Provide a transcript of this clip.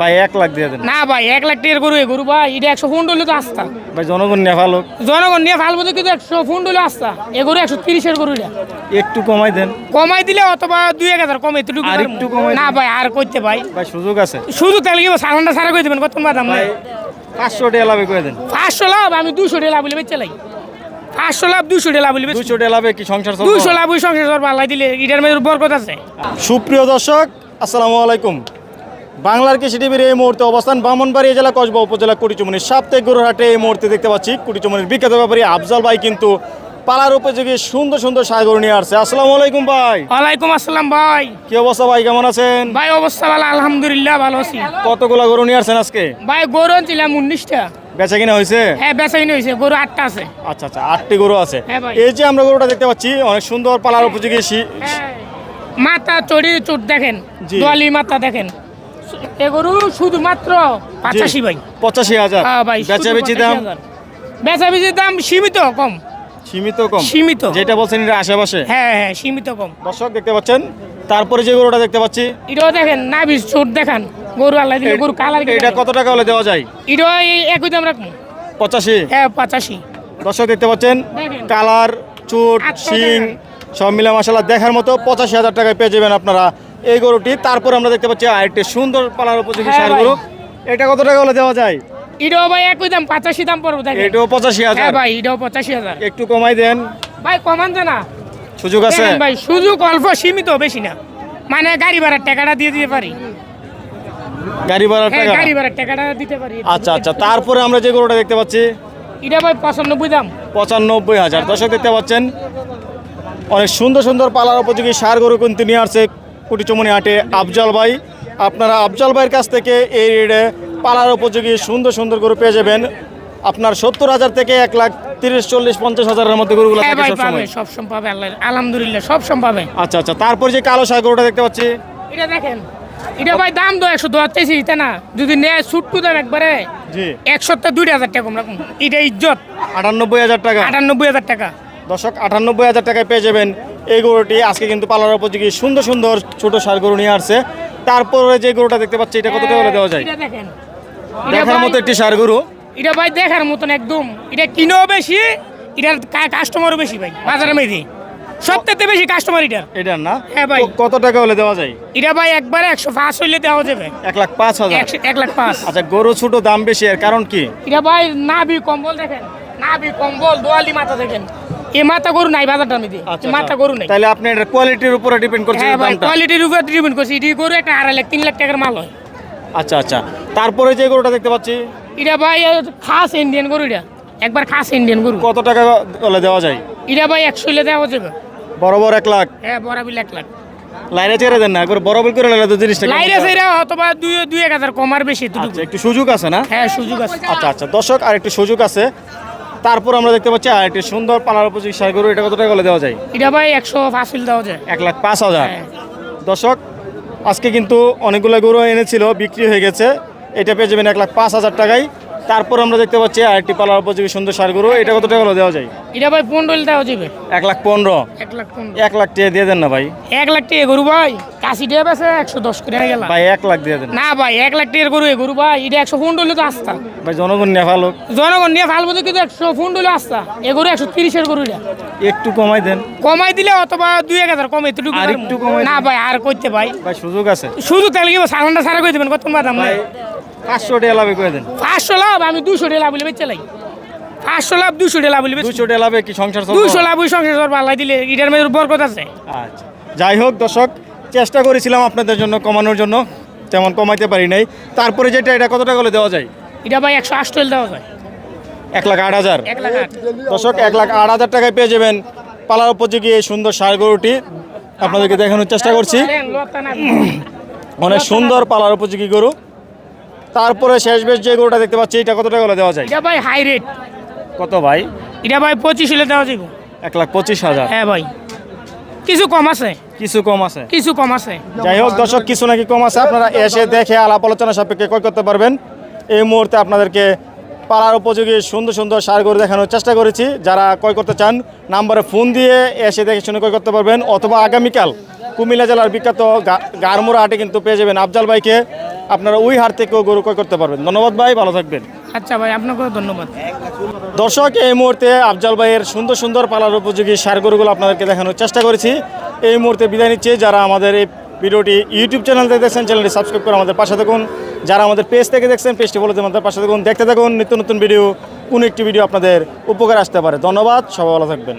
ভাই এক লাখ দিয়ে দেন। না ভাই এক লাখ টাকার গরু এ গরু ভাই এটা একশো ফুন্ড হলে তো আস্তা ভাই জনগণ নিয়ে ভালো। জনগণ নিয়ে কিন্তু একশো আস্তা এ গরু একশো তিরিশের গরু এটা। একটু কমাই দেন। কমাই দিলে অথবা দুই এক হাজার কমে এতটুকু আর একটু কমাই না ভাই আর করতে ভাই। ভাই সুযোগ আছে। শুধু তেল কি সার ঘণ্টা সারা করে দেবেন? কত বাদাম ভাই নাই পাঁচশো টাকা লাভে করে দেন? পাঁচশো লাভ আমি দুশো টাকা লাভ বলে বেচে লাই। পাঁচশো লাভ দুশো দুশো কি সংসার চলবে? দুশো লাভ ওই সংসার সব পাল্লাই দিলে এটার মধ্যে বরকত আছে। সুপ্রিয় দর্শক আসসালামু আলাইকুম। বাংলার কৃষি টিভির এই মুহূর্তে অবস্থান বামনবাড়ি জেলা কসবা উপজেলা কুড়িচুমনির সাপ্তাহিক গরুহাটে এই মুহূর্তে দেখতে পাচ্ছি কুড়িচুমনির বিখ্যাত ব্যাপারী আফজাল ভাই কিন্তু পালার উপযোগী সুন্দর সুন্দর সার গরু নিয়ে আসছে। আসসালামু আলাইকুম ভাই। ওয়ালাইকুম আসসালাম ভাই। কি অবস্থা ভাই কেমন আছেন? ভাই অবস্থা ভালো আলহামদুলিল্লাহ ভালো আছি। কতগুলা গরু নিয়ে আসছেন আজকে? ভাই গরু আনছিলাম উনিশটা। বেচা কিনা হয়েছে? হ্যাঁ বেচা কিনে হয়েছে গরু আটটা আছে। আচ্ছা আচ্ছা আটটি গরু আছে। হ্যাঁ এই যে আমরা গরুটা দেখতে পাচ্ছি অনেক সুন্দর পালার উপযোগী হ্যাঁ। মাথা চড়ি চোট দেখেন। দোয়ালি মাথা দেখেন। এ গরু শুধুমাত্র পাঁচাশি ভাই। পঁচাশি হাজার। হ্যাঁ ভাই বেচাবেচি দাম? বেচা বেচি দাম সীমিত কম। সীমিত কম? সীমিত। যেটা বলছেন এটা আশেপাশে? হ্যাঁ হ্যাঁ সীমিত কম। দর্শক দেখতে পাচ্ছেন? তারপরে যে গরুটা দেখতে পাচ্ছি। এটাও দেখেন নাবিস চোট দেখান। গরু আল্লাহ দিলে গরু কালার এটা কত টাকা হলে দেওয়া যায়? এটাও একই দাম রাখুন পঁচাশি? হ্যাঁ পঁচাশি। দর্শক দেখতে পাচ্ছেন? কালার চুট আটশো শিং সব মিলা মশলা দেখার মতো পঁচাশি হাজার টাকায় পেয়ে যাবেন আপনারা এই গরুটি। তারপর আমরা দেখতে পাচ্ছি আরেকটি সুন্দর পালার উপযোগী হ্যাঁ সার গরু। এটা কত টাকা হলে দেওয়া যায়? এটাও ভাই একই দাম পঁচাশি দাম পড়বে দেখেন। এটাও পঁচাশি হ্যাঁ হাজার ভাই এটাও পঁচাশি হাজার। একটু কমাই দেন। ভাই কমান তো না। সুযোগ আছে? ভাই সুযোগ অল্প সীমিত বেশি না। মানে গাড়ি ভাড়ার টাকাটা দিয়ে দিতে পারি। গাড়ি ভাড়ার হ্যাঁ টাকা? গাড়ি ভাড়ার টাকাটা দিতে পারি। আচ্ছা আচ্ছা তারপরে আমরা যে গরুটা দেখতে পাচ্ছি এটা ভাই পঁচানব্বই দাম। পঁচানব্বই হাজার। দর্শক দেখতে পাচ্ছেন অনেক সুন্দর সুন্দর পালার উপযোগী সার গরু কিন্তু নিয়ে আসছে কুটিচমনি হাটে আফজাল ভাই। আপনারা আফজাল ভাইয়ের কাছ থেকে এই রেটে পালার উপযোগী সুন্দর সুন্দর গরু পেয়ে যাবেন। আপনার সত্তর হাজার থেকে এক লাখ তিরিশ চল্লিশ পঞ্চাশ হাজারের মধ্যে গরুগুলো সব সব পাবে আলহামদুলিল্লাহ সব সব পাবে আচ্ছা আচ্ছা তারপর যে কালো সার গরুটা দেখতে পাচ্ছি। এটা দেখেন এটা ভাই দাম তো একশো দশ চাইছি তাই না? যদি নেয় ছুট্টু দাম একবারে জি। একশো তো দুই হাজার টাকা কম। রাখুন এটা ইজ্জত। আটানব্বই হাজার টাকা। আটানব্বই হাজার টাকা। দর্শক আটানব্বই হাজার টাকায় পেয়ে যাবেন। এই গরুটি আজকে কিন্তু পালার উপযোগী। সুন্দর সুন্দর ছোট সার গরু নিয়ে আসছে। তারপরে যে গরুটা দেখতে পাচ্ছি এটা কত টাকা দেওয়া যায়? এটা এটা দেখার মতো একটি সার গরু। এটা ভাই দেখার মতন একদম। এটা কিনেও বেশি এটার কাস্টমারও বেশি ভাই মেয়েদি সবথেকে বেশি কাস্টমার এটার। এটার না? হ্যাঁ ভাই। কত টাকা হলে দেওয়া যায়? এটা ভাই একবারে একশো পাঁচ হইলে দেওয়া যাবে। এক লাখ পাঁচ হাজার। এক লাখ পাঁচ। আচ্ছা গরু ছোট দাম বেশি এর কারণ কি? এটা ভাই নাভি কম্বল দেখেন। নাভি কম্বল দোয়ালি মাথা দেখেন। মাথা গরু নাই বাজারটার মধ্যে। এই মাথা গরু নাই। তাহলে আপনি কোয়ালিটির উপরে ডিপেন্ড করছে হ্যাঁ দামটা। কোয়ালিটির উপর ডিপেন্ড করছে। এটি গরু একটা আড়াই লাখ তিন লাখ টাকার মাল হয়। আচ্ছা আচ্ছা। তারপরে যে গরুটা দেখতে পাচ্ছি? এটা ভাই খাস ইন্ডিয়ান গরু এটা। একবার খাস ইন্ডিয়ান গরু। কত টাকা হলে দেওয়া যায়? এটা ভাই একশো হইলে দেওয়া যাবে। বরাবর এক লাখ? হ্যাঁ বরাবর এক লাখ। লাইনে ছেড়ে দেন না একবার বরাবর করে তো জিনিসটা হয়? অথবা দুই দুই এক হাজার কম আর বেশি আচ্ছা একটু সুযোগ আছে না? হ্যাঁ সুযোগ আছে। আচ্ছা আচ্ছা। দর্শক আর একটু সুযোগ আছে। তারপর আমরা দেখতে পাচ্ছি আর একটি সুন্দর পালার উপযোগী সার গরু এটা কত টাকা হলে দেওয়া যায়? এটা ভাই একশো পাঁচ ফিল দেওয়া যায়। এক লাখ পাঁচ হাজার। হ্যাঁ। দর্শক আজকে কিন্তু অনেকগুলো গরু এনেছিল বিক্রি হয়ে গেছে। এটা পেয়ে যাবেন এক লাখ পাঁচ হাজার টাকায়। তারপর আমরা দেখতে পাচ্ছি আর একটি পালার উপযোগী সুন্দর সার গরু। এটা কত টাকা দেওয়া যায়। এটা ভাই পনেরো দেওয়া যাবে। এক লাখ পনেরো। এক লাখ পনেরো। এক লাখ টাকা দিয়ে দেন না ভাই। এক লাখ টাকা গরু ভাই কাশি টাকা বেছে একশো দশ করে গেল ভাই এক লাখ দিয়ে দেন। না ভাই এক লাখ টাকার গরু গরু ভাই এটা একশো পনেরো হইলে তো আস্তা। ভাই জনগণ নিয়ে ভালো। জনগণ নিয়ে ফালবো তো কিন্তু একশো পনেরো হইলে আস্তা। এ গরু একশো তিরিশের গরু এটা। একটু কমাই দেন। কমাই দিলে অথবা দুই এক হাজার কমে এতটুকু আর একটু কমাই না ভাই আর করতে ভাই। ভাই সুযোগ আছে। শুধু তেল কি ঘণ্টা সারা করে দেবেন? কত নাই ভাই পাঁচশো টাকা লাভে করে দেন। পাঁচশো লাভ আমি দুশো টাকা লাভ বলে বেচে লাই। পাঁচশো লাভ দুশো টাকা লাভ বলে দুশো টাকা লাভে কি সংসার দুশো লাভ ওই সংসার সব পাল্লাই দিলে এটার মধ্যে বরকত আছে। আচ্ছা। যাই হোক দর্শক চেষ্টা করেছিলাম আপনাদের জন্য কমানোর জন্য তেমন কমাইতে পারি নাই। তারপরে যেটা এটা কত টাকা হলে দেওয়া যায়? এটা ভাই একশো আষ্ট দেওয়া যায়। এক লাখ আট হাজার। এক দর্শক এক লাখ আট হাজার টাকায় পেয়ে যাবেন পালার উপযোগী এই সুন্দর সার গরুটি। আপনাদেরকে দেখানোর চেষ্টা করছি। অনেক সুন্দর পালার উপযোগী গরু। তারপরে শেষ বেশ যে গরুটা দেখতে পাচ্ছি এটা কত টাকা হলে দেওয়া যায়? এটা ভাই হাই রেট কত ভাই? এটা ভাই পঁচিশ হলে দেওয়া যাবে এক লাখ পঁচিশ হাজার। হ্যাঁ ভাই। কিছু কম আছে? কিছু কম আছে। কিছু কম আছে। যাই হোক দর্শক কিছু নাকি কম আছে? আপনারা এসে দেখে আলাপ আলোচনা সাপেক্ষে ক্রয় করতে পারবেন। এই মুহূর্তে আপনাদেরকে পাড়ার উপযোগী সুন্দর সুন্দর সার গরু দেখানোর চেষ্টা করেছি। যারা ক্রয় করতে চান নাম্বারে ফোন দিয়ে এসে দেখে শুনে ক্রয় করতে পারবেন। অথবা আগামীকাল কুমিল্লা জেলার বিখ্যাত গারমুরা হাটে কিন্তু পেয়ে যাবেন আফজাল ভাইকে। আপনারা ওই হার থেকেও গরু ক্রয় করতে পারবেন। ধন্যবাদ ভাই ভালো থাকবেন। আচ্ছা ভাই আপনাকেও ধন্যবাদ। দর্শক এই মুহূর্তে আফজাল ভাইয়ের সুন্দর সুন্দর পালার উপযোগী সার গরুগুলো আপনাদেরকে দেখানোর চেষ্টা করেছি। এই মুহূর্তে বিদায় নিচ্ছে। যারা আমাদের এই ভিডিওটি ইউটিউব চ্যানেল থেকে দেখছেন চ্যানেলটি সাবস্ক্রাইব করে আমাদের পাশে থাকুন। যারা আমাদের পেজ থেকে দেখছেন পেজটি বলে আমাদের পাশে থাকুন। দেখতে থাকুন নিত্য নতুন ভিডিও কোন একটি ভিডিও আপনাদের উপকার আসতে পারে। ধন্যবাদ সবাই ভালো থাকবেন।